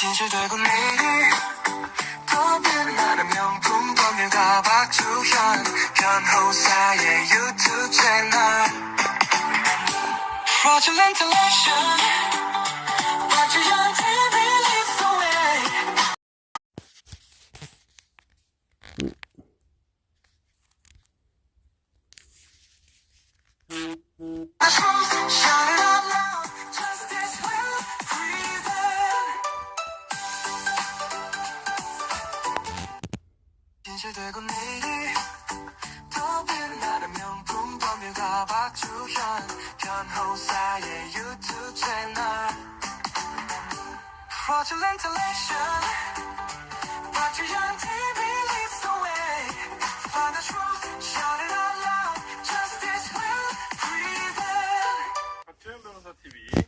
진실되고 내일 더 빛나는 명품 법률가 박주현 변호사의 유튜브 채널. Fraudulent election 법률가 박주현 변호사의 유튜브 채널 Fraudulent election 박주현 TV leads the way Find the truth, shout it out loud Justice will prevail 박주현 변호사 TV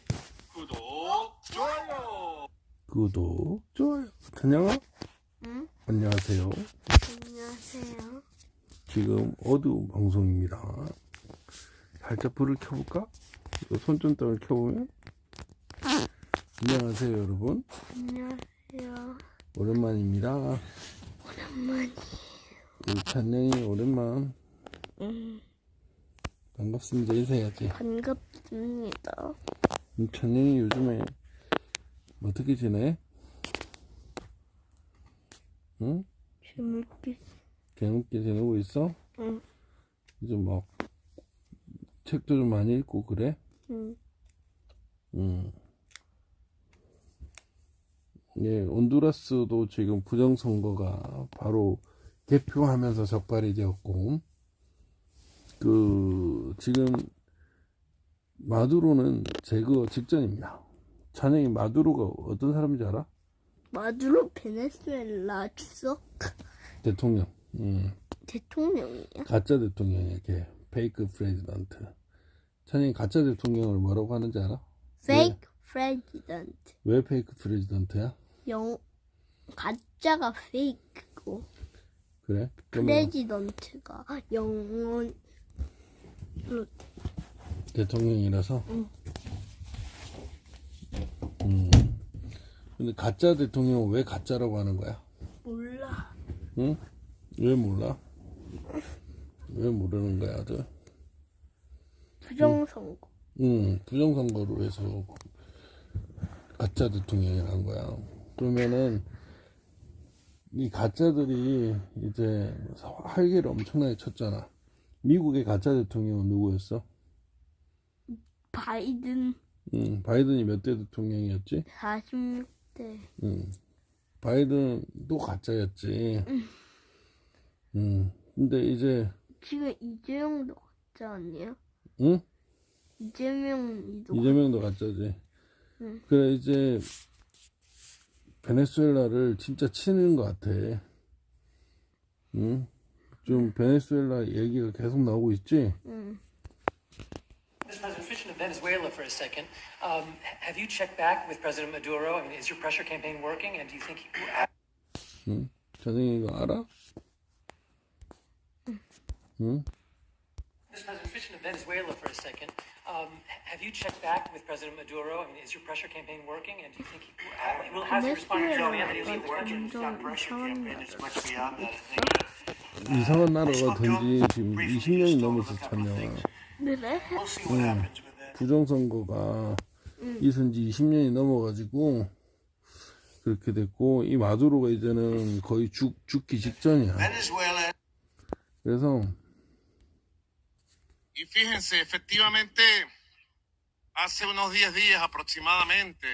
구독 좋아요. 구독, 좋아요. 찬영아? 응? 안녕하세요. 안녕하세요. 지금 어두운 방송입니다. 살짝 불을 켜볼까? 손전등을 켜보면? 안녕하세요, 여러분. 안녕하세요. 오랜만입니다. 오랜만이. 우리 찬영이 오랜만. 음, 반갑습니다. 인사해야지. 반갑습니다. 음, 찬영이 요즘에 어떻게 지내? 응? 재밌게. 재밌게 지내고 있어? 응. 이제 막 책도 좀 많이 읽고 그래? 응. 음. 예, 온두라스도 지금 부정선거가 바로 개표하면서 적발이 되었고, 그, 지금, 마두로는 제거 직전입니다. 찬영이 마두로가 어떤 사람인지 알아? 마두로 베네수엘라 주석 대통령. 음, 대통령이야? 가짜 대통령이야, 걔. 페이크 프레지던트. 찬영이 가짜 대통령을 뭐라고 하는지 알아? 페이크 프레지던트. 왜 페이크 프레지던트야? 영 가짜가 페이크고 그래? 프레지던트가 영원 대통령이라서? 응. 음. 근데 가짜 대통령은 왜 가짜라고 하는 거야? 몰라. 응? 왜 몰라? 왜 모르는 거야, 아들? 부정선거. 응, 부정선거로 해서 가짜 대통령이라는 거야. 그러면은, 이 가짜들이 이제 활개를 엄청나게 쳤잖아. 미국의 가짜 대통령은 누구였어? 바이든 응, 바이든이 몇 대 대통령이었지? 46대. 응. 바이든도 가짜였지. 응. 근데 이제, 지금 이재용도 가짜 아니야? 응? 이재명이도 이재명도 가짜지. 응. 그래, 이제, 베네수엘라를 진짜 치는 것 같아. 응? 좀 베네수엘라 얘기가 계속 나오고 있지? 응. Mr. President, switching to Venezuela for a second. Um, h- have you checked back with President Maduro? I mean, is your pressure campaign working? And do you think he, 응? 전영이가 알아? 응? Mr. President, switching to Venezuela for a second. Um, have you checked back with President Maduro? I mean, is your pressure campaign working? And do you think he, will has he responded to Joe Anthony? Is he working? 완전 이상한 나라. 이상한 나라가 된지 지금 20년이 넘어서 참여가. 그래? We'll see what happens with it. 부정선거가 있은 지 20년이 넘어가지고 그렇게 됐고 이 마두로가 이제는 거의 죽, 죽기 직전이야. Venezuela 그래서 Y fíjense, efectivamente, hace unos 10 días aproximadamente,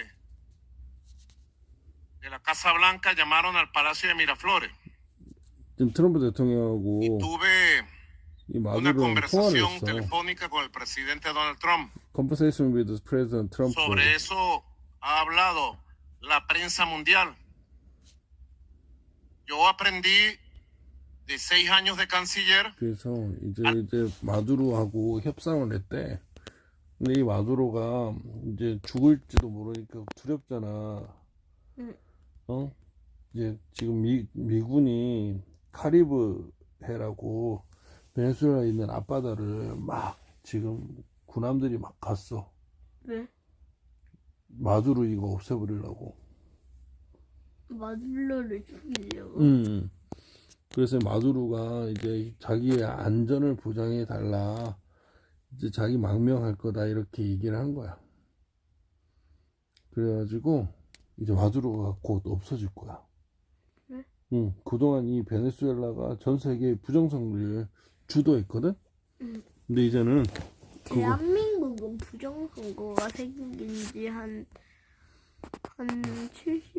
de la Casa Blanca llamaron al Palacio de Miraflores. 지금 트럼프 대통령하고 Tuve 이 una 마두로는 통화를 conversación 했어. telefónica con el presidente Donald Trump. Conversation with the President Trump. Sobre eso ha hablado la prensa mundial. Yo aprendí de seis años de canciller 그래서 이제 이제 마두로하고 협상을 했대. 근데 이 마두로가 이제 죽을지도 모르니까 두렵잖아. 응. 어? 이제 지금 미, 미군이 카리브 해라고 베네수엘라에 있는 앞바다를 막 지금 군함들이 막 갔어. 왜? 마두로 이거 없애버리려고. 마들로를 죽이려고. 음. 그래서 마두로가 이제 자기의 안전을 보장해 달라. 이제 자기 망명할 거다 이렇게 얘기를 한 거야. 그래가지고 이제 마두로가 곧 없어질 거야. 그래? 응. 그동안 이 베네수엘라가 전 세계 부정선거를 주도했거든. 응. 근데 이제는 그거 대한민국은 부정선거가 생긴 지 한, 한 70,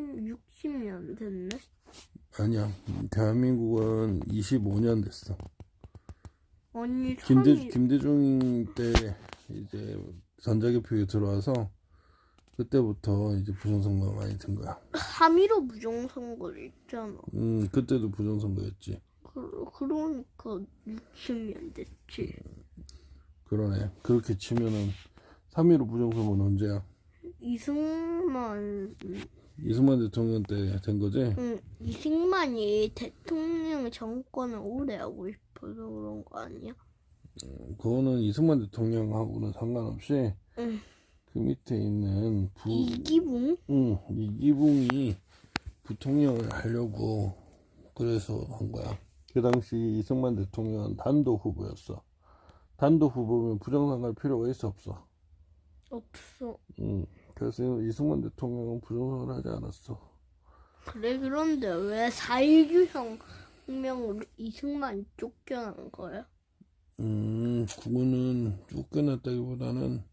60년 됐네? 아니야. 대한민국은 25년 됐어. 아니, 김대 3일, 김대중 때 이제 전자개표에 들어와서 그때부터 이제 부정선거가 많이 든 거야. 3.15 부정선거를 있잖아. 음 그때도 부정선거였지. 그, 그러니까 60년 됐지. 그러네. 그렇게 치면은 3.15 부정선거는 언제야? 이승만, 이승만 대통령 때 된 거지? 응, 이승만이 대통령 정권을 오래 하고 싶어서 그런 거 아니야? 그거는 이승만 대통령하고는 상관없이 응. 그 밑에 있는 부 이기붕? 응, 이기붕이 부통령을 하려고 그래서 한 거야. 그 당시 이승만 대통령은 단독 후보였어. 단독 후보면 부정선 갈 필요가 있어 없어. 없어. 응. 그래서 이승만 대통령은 부정선을 하지 않았어. 그래, 그런데 왜 4.19 혁명으로 이승만이 쫓겨난 거야? 음, 그거는 쫓겨났다기보다는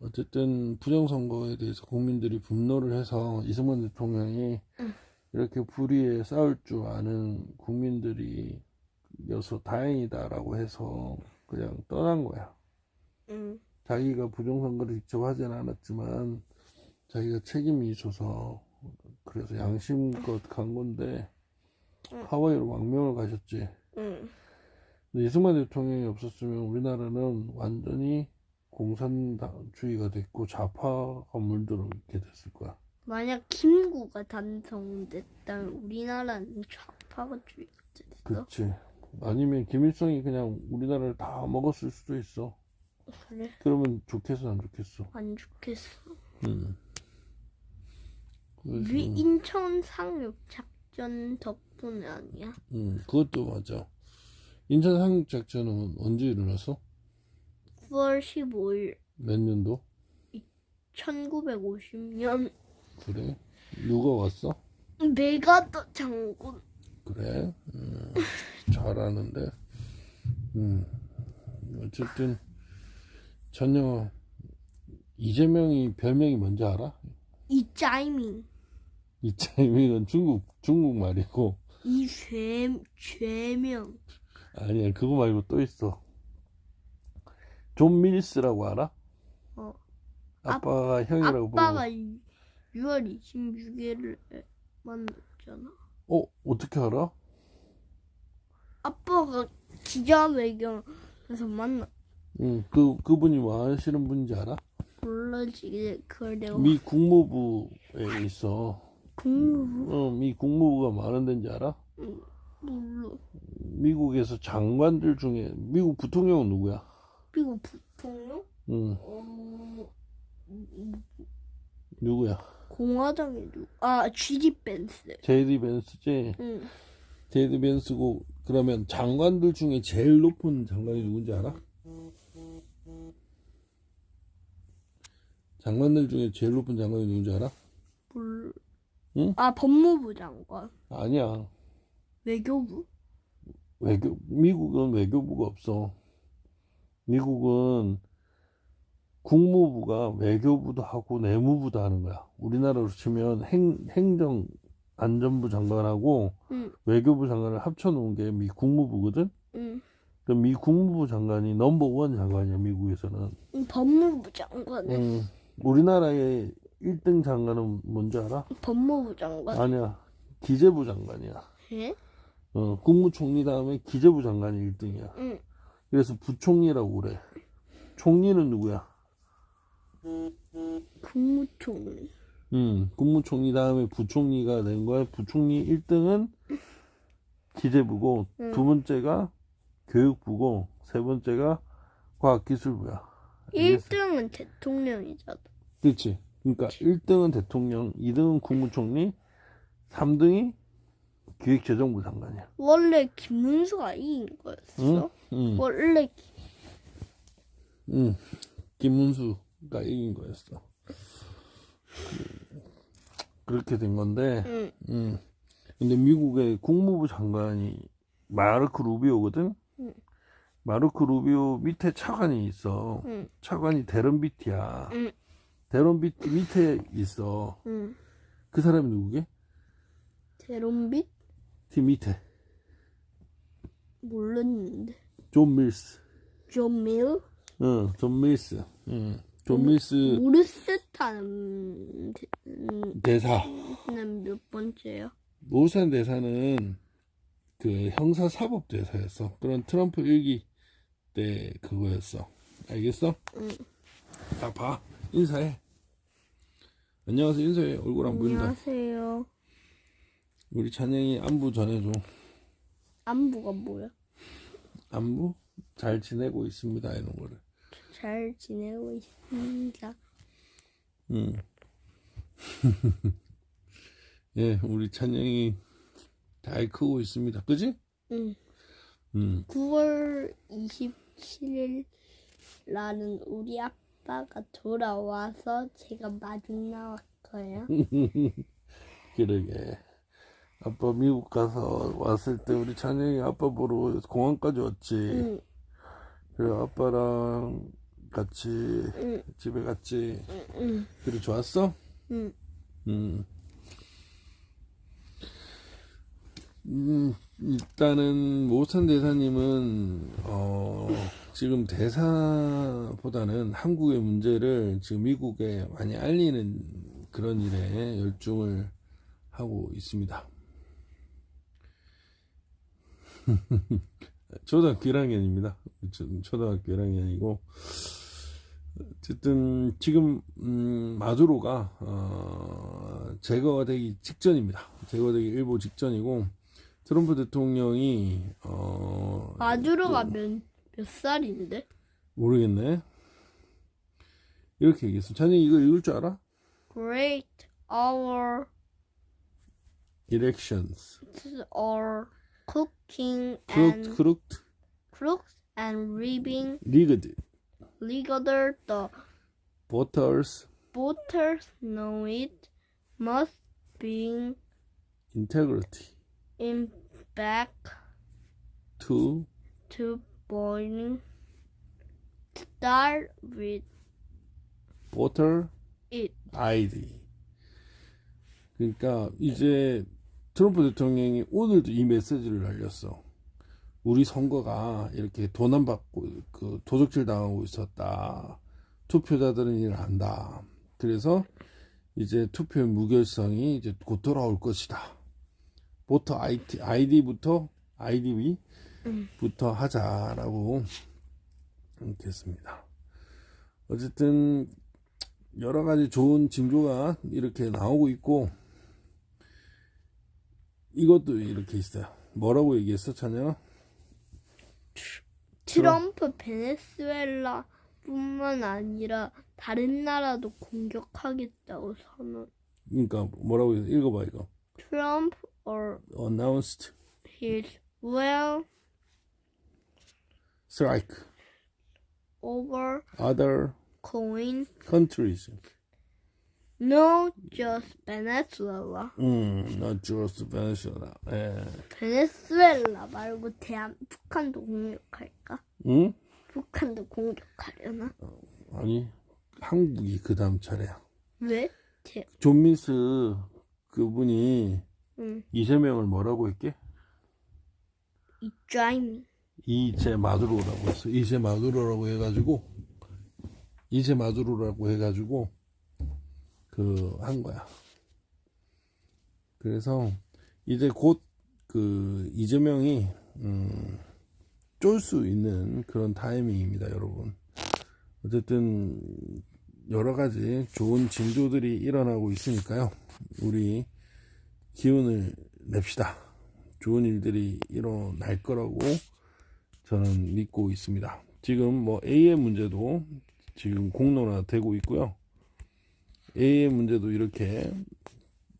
어쨌든 부정선거에 대해서 국민들이 분노를 해서 이승만 대통령이 응. 이렇게 불의에 싸울 줄 아는 국민들이 여서 다행이다라고 해서 그냥 떠난 거야. 응. 자기가 부정선거를 직접 하진 않았지만 자기가 책임이 있어서 그래서 양심껏 간 건데 응. 하와이로 망명을 가셨지. 응. 근데 이승만 대통령이 없었으면 우리나라는 완전히 공산주의가 됐고 좌파가 물들어있게 됐을 거야. 만약 김구가 단성됐다면 우리나라는 좌파가 주의가 됐어? 그렇지. 아니면 김일성이 그냥 우리나라를 다 먹었을 수도 있어. 그래? 그러면 좋겠어, 안 좋겠어? 안 좋겠어. 응. 그래서, 우리 인천 상륙 작전 덕분에 아니야? 응, 그것도 맞아. 인천 상륙 작전은 언제 일어났어? 9월 15일 몇 년도? 1950년 그래? 누가 왔어? 메가더 장군 그래? 음, 잘하는데. 음, 어쨌든, 전혀, 이재명이 별명이 뭔지 알아? 이짜이밍 이차이밍은 중국, 중국 말이고, 이죄 죄명 아니야, 그거 말고 또 있어. 존 밀스라고 알아? 어. 아빠가 형이라고 아빠가 6월 26일을 만났잖아. 보고, 어, 어떻게 알아? 아빠가 기자회견에서 만나 응, 그, 그분이 뭐 하시는 분인지 알아? 몰라지 그걸 내가 미 국무부에 있어. 국무부 어, 미 국무부가 많은 데인지 알아? 몰라. 미국에서 장관들 중에, 미국 부통령은 누구야? 그리고 부통령 응, 어 누구야? 공화당이 누? 아 GD 벤스. 제이디 벤스지? 응. 제이디 벤스고, 그러면 장관들 중에 제일 높은 장관이 누군지 알아? 장관들 중에 제일 높은 장관이 누군지 알아? 몰. 응? 아 법무부 장관, 아니야. 외교부. 외교, 미국은 외교부가 없어. 미국은 국무부가 외교부도 하고 내무부도 하는 거야. 우리나라로 치면 행, 행정 안전부 장관하고 응. 외교부 장관을 합쳐놓은 게 미 국무부거든? 응. 그미 국무부 장관이 넘버원 장관이야, 미국에서는. 응, 법무부 장관에 음, 우리나라의 1등 장관은 뭔지 알아? 법무부 장관. 아니야. 기재부 장관이야. 예? 어, 국무총리 다음에 기재부 장관이 1등이야. 응. 그래서 부총리라고 그래. 총리는 누구야? 국무총리. 음, 국무총리 다음에 부총리가 된 거야. 부총리 1등은 기재부고, 음. 두 번째가 교육부고, 세 번째가 과학기술부야. 알겠어? 1등은 대통령이잖아. 그렇지. 그러니까 1등은 대통령, 2등은 국무총리, 3등이 기획재정부 장관이야. 원래 김문수가 이긴 거였어? 응. 원래 기- 응. 김문수가 이긴 거였어. 그렇게 된 건데, 응. 음. 근데 미국의 국무부 장관이 마르크 루비오거든? 응. 마르크 루비오 밑에 차관이 있어. 응. 차관이 데런 비티야. 응. 데런 비티 밑에 있어. 응. 그 사람이 누구게? 뒤 밑에. 몰랐는데. 존 밀스. 존 밀? 응, 존 밀스. 응. 존 밀스 모르스타는 대사. 몇 번째요? 모산 대사는 그 형사 사법 대사였어. 그런 트럼프 일기 때 그거였어. 알겠어? 응. 자, 봐. 인사해. 안녕하세요. 인사해. 얼굴 안 보인다. 안녕하세요. 우리 찬영이 안부 전해줘. 안부가 뭐야? 안부? 잘 지내고 있습니다. 이런 거를. 잘 지내고 있습니다. 응. 예, 우리 찬영이 잘 크고 있습니다. 그지? 응. 응. 9월 27일 날은 우리 아빠가 돌아와서 제가 마중 나왔어요. 그러게. 아빠 미국 가서 왔을 때 우리 찬영이 아빠 보러 공항까지 왔지. 응. 그래 아빠랑 같이 응. 집에 갔지. 응. 그래 좋았어? 응. 음. 음, 일단은 모산 대사님은 어, 지금 대사보다는 한국의 문제를 지금 미국에 많이 알리는 그런 일에 열중을 하고 있습니다. 초등학교 1학년입니다. 초등학교 1학년이고 어쨌든 지금 음, 마두로가 어, 제거되기 직전입니다. 제거되기 일보 직전이고 트럼프 대통령이 어, 마주로가 몇, 몇 살인데? 모르겠네. 이렇게 얘기했어. 찬이 이거 읽을 줄 알아? Great our Elections. or cooking and 크룩 crooks and reaping 리그드 legal the voters voters know it must be integrity in back to to boiling start with voter it ID. 그러니까 이제 트럼프 대통령이 오늘도 이 메시지를 날렸어. 우리 선거가 이렇게 돈안 받고 그 도적질 당하고 있었다. 투표자들은 일을 안다. 그래서 이제 투표의 무결성이 이제 곧 돌아올 것이다. 보터 IT, ID부터 IDB부터 하자라고 이렇게 했습니다. 어쨌든 여러 가지 좋은 징조가 이렇게 나오고 있고 이것도 이렇게 있어요. 뭐라고 얘기했어, 찬영아? 트럼프 베네수엘라 뿐만 아니라 다른 나라도 공격하겠다고 선언. 그러니까 뭐라고 해서 읽어봐 이거. Trump or Announced his well strike over other coin. countries. No, just Venezuela. 음, not just Venezuela. 예. 베네수엘라 말고 대한 북한도 공격할까? 응? 북한도 공격하려나? 아니 한국이 그 다음 차례야. 왜? 대, 존 민스 그분이 응. 이재명을 뭐라고 했게? 이 드라이밍. 이제 마두로라고 했어. 이제 마두로라고 해가지고 이제 마두로라고 해가지고 그 한 거야. 그래서 이제 곧 그 이재명이 음, 쫄수 있는 그런 타이밍입니다, 여러분. 어쨌든 여러 가지 좋은 징조들이 일어나고 있으니까요. 우리 기운을 냅시다. 좋은 일들이 일어날 거라고 저는 믿고 있습니다. 지금 뭐 A의 문제도 지금 공론화되고 있고요. A의 문제도 이렇게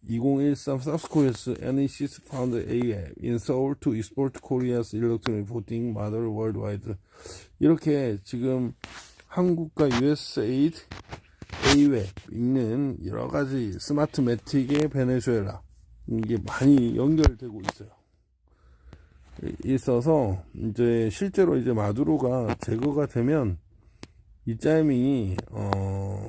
2013 South Korea's NEC's found A in Seoul to export Korea's electronic voting model worldwide. 이렇게 지금 한국과 USAID, AWEB 있는 여러 가지 스마트 매틱의 베네수엘라 이게 많이 연결되고 있어요. 있어서 이제 실제로 이제 마두로가 제거가 되면 이 짜임이 어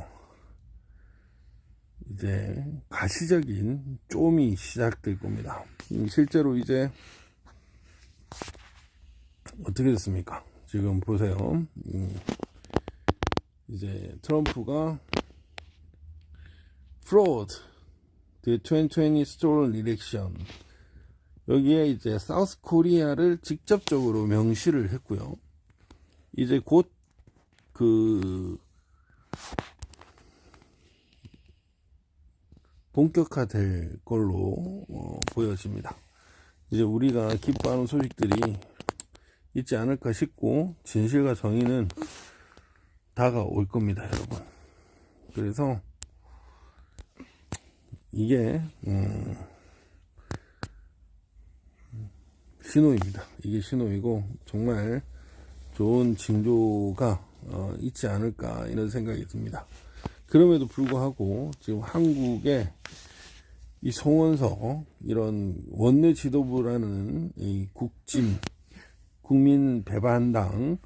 이제 가시적인 좀이 시작될 겁니다. 음, 실제로 이제 어떻게 됐습니까? 지금 보세요. 음, 이제 트럼프가 fraud, the 2020 stolen election 여기에 이제 사우스 코리아를 직접적으로 명시를 했고요. 이제 곧 그 본격화될 걸로 어, 보여집니다. 이제 우리가 기뻐하는 소식들이 있지 않을까 싶고 진실과 정의는 다가올 겁니다, 여러분. 그래서 이게 음, 신호입니다. 이게 신호이고 정말 좋은 징조가 어, 있지 않을까 이런 생각이 듭니다. 그럼에도 불구하고 지금 한국의 이 송원석 이런 원내 지도부라는 이 국진 국민 배반당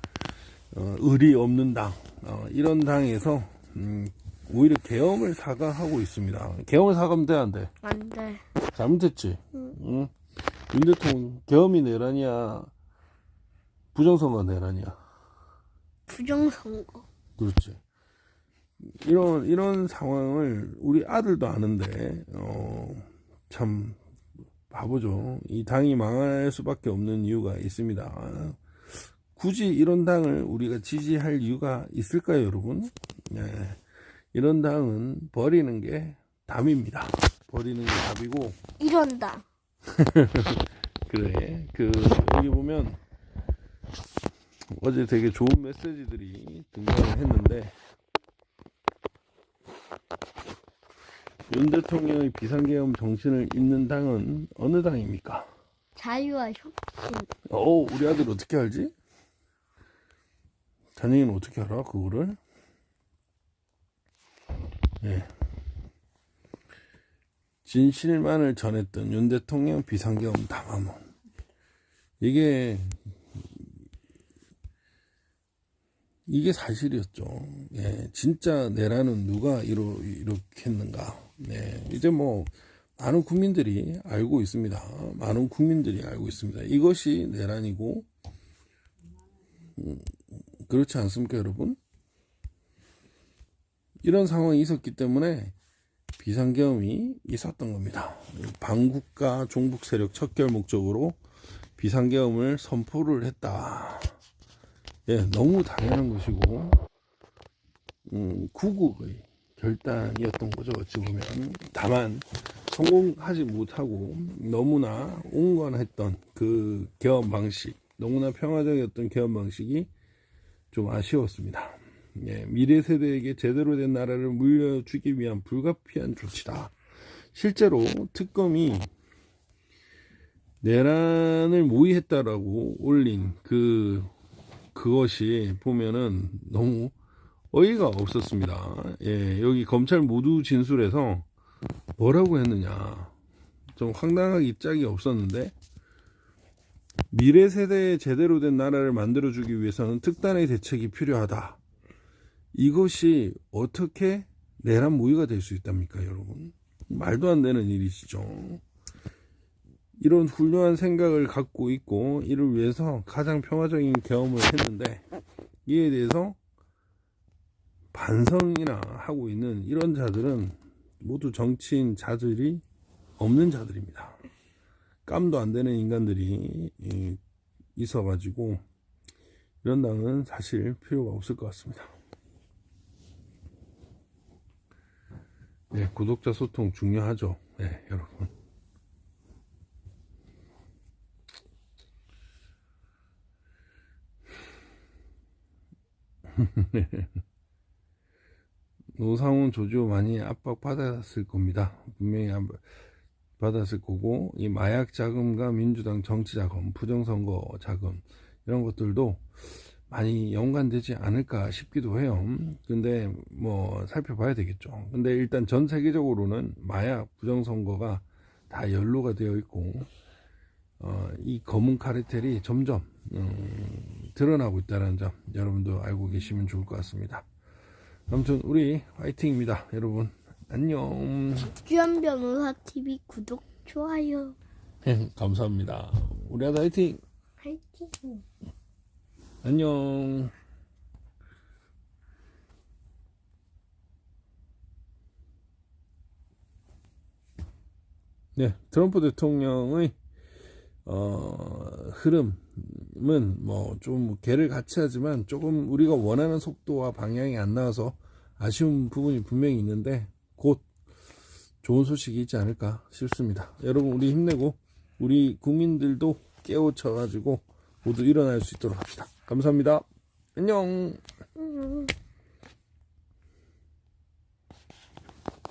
어, 의리 없는 당 어, 이런 당에서 음, 오히려 계엄을 사과하고 있습니다. 계엄을 사과하면 돼 안 돼? 안 돼. 잘못했지. 응. 윤 대통령 계엄이 내란이야. 부정선거 내란이야. 부정선거. 그렇지. 이런 이런 상황을 우리 아들도 아는데 어, 참 바보죠. 이 당이 망할 수밖에 없는 이유가 있습니다. 굳이 이런 당을 우리가 지지할 이유가 있을까요, 여러분? 네. 이런 당은 버리는 게 답입니다. 버리는 게 답이고 이런다. 그래. 그 여기 보면 어제 되게 좋은 메시지들이 등장을 했는데 윤 대통령의 비상계엄 정신을 잇는 당은 어느 당입니까? 자유와 혁신. 어, 우리 아들 어떻게 알지? 자녀는 어떻게 알아? 그거를? 예. 진실만을 전했던 윤 대통령 비상계엄 담화문. 이게 이게 사실이었죠. 예, 진짜 내라는 누가 이러, 이렇게 했는가. 네, 이제 뭐, 많은 국민들이 알고 있습니다. 많은 국민들이 알고 있습니다. 이것이 내란이고, 음, 그렇지 않습니까, 여러분? 이런 상황이 있었기 때문에 비상계엄이 있었던 겁니다. 반국가 종북 세력 척결 목적으로 비상계엄을 선포를 했다. 예, 너무 당연한 것이고, 음, 구국의 결단이었던 거죠, 어찌 보면. 다만, 성공하지 못하고, 너무나 온건했던 그 개헌 방식, 너무나 평화적이었던 개헌 방식이 좀 아쉬웠습니다. 예, 미래 세대에게 제대로 된 나라를 물려주기 위한 불가피한 조치다. 실제로 특검이 내란을 모의했다라고 올린 그 그것이 보면은 너무 어이가 없었습니다. 예, 여기 검찰 모두 진술에서 뭐라고 했느냐. 좀 황당하기 짝이 없었는데, 미래 세대에 제대로 된 나라를 만들어주기 위해서는 특단의 대책이 필요하다. 이것이 어떻게 내란 모의가 될 수 있답니까, 여러분? 말도 안 되는 일이시죠. 이런 훌륭한 생각을 갖고 있고 이를 위해서 가장 평화적인 경험을 했는데 이에 대해서 반성이나 하고 있는 이런 자들은 모두 정치인 자질이 없는 자들입니다. 깜도 안 되는 인간들이 이, 있어가지고 이런 당은 사실 필요가 없을 것 같습니다. 네, 구독자 소통 중요하죠. 네, 여러분. 노상훈 조지호 많이 압박 받았을 겁니다. 분명히 압- 받았을 거고 이 마약 자금과 민주당 정치 자금, 부정선거 자금 이런 것들도 많이 연관되지 않을까 싶기도 해요. 근데 뭐 살펴봐야 되겠죠. 근데 일단 전 세계적으로는 마약 부정선거가 다 연루가 되어 있고 어, 이 검은 카르텔이 점점 음, 드러나고 있다는 점 여러분도 알고 계시면 좋을 것 같습니다. 아무튼 우리 화이팅입니다, 여러분. 안녕. 주연 변호사 TV 구독 좋아요. 감사합니다. 우리 아들 화이팅. 화이팅. 안녕. 네, 트럼프 대통령의 어, 흐름은 뭐 좀 개를 같이 하지만 조금 우리가 원하는 속도와 방향이 안 나와서 아쉬운 부분이 분명히 있는데 곧 좋은 소식이 있지 않을까 싶습니다. 여러분 우리 힘내고 우리 국민들도 깨우쳐 가지고 모두 일어날 수 있도록 합시다. 감사합니다. 안녕. 음.